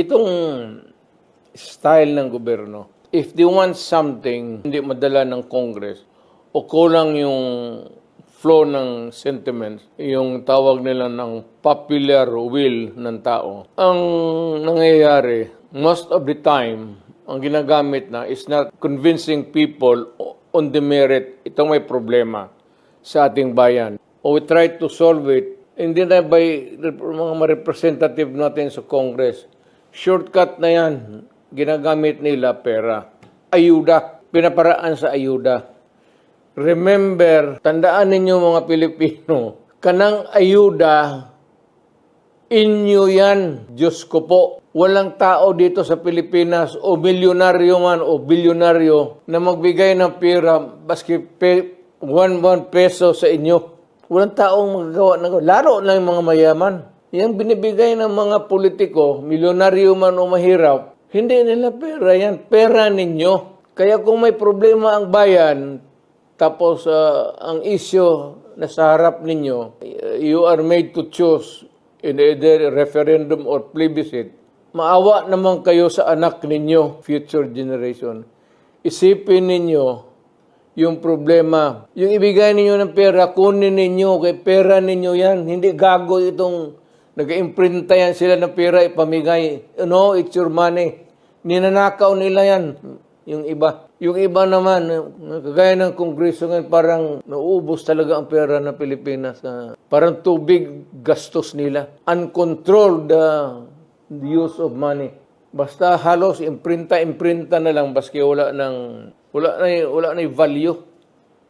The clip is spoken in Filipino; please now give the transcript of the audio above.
Itong style ng gobyerno, if they want something, hindi madala ng Congress, o kulang yung flow ng sentiments, yung tawag nila ng popular will ng tao. Ang nangyayari, most of the time, ang ginagamit na is not convincing people on the merit, itong may problema sa ating bayan. O we try to solve it, hindi na by mga representative natin sa Congress. Shortcut na yan, ginagamit nila pera. Ayuda, pinaparaan sa ayuda. Remember, tandaan ninyo mga Pilipino, kanang ayuda, inyo yan, Diyos ko po. Walang tao dito sa Pilipinas o milyonaryo man o bilyonaryo na magbigay ng pera baski pe, one, one peso sa inyo. Walang taong magagawa ng Laro na yung mga mayaman. Yan binibigay ng mga politiko, milyonaryo man o mahirap, hindi nila pera yan. Pera ninyo. Kaya kung may problema ang bayan, tapos ah, ang issue na sa harap ninyo, you are made to choose in either referendum or plebiscite. Maawa naman kayo sa anak ninyo, future generation. Isipin ninyo yung problema. Yung ibigay ninyo ng pera, kunin ninyo, kay pera ninyo yan. Hindi gago itong nag-imprinta yan sila ng pera, ipamigay. No, it's your money. Ninanakaw nila yan. Yung iba. Yung iba naman, kagaya ng kongreso ngayon, parang nauubos talaga ang pera ng Pilipinas. ah, parang tubig gastos nila. Uncontrolled uh, use of money. Basta halos imprinta-imprinta na lang baski wala ng wala na wala na value.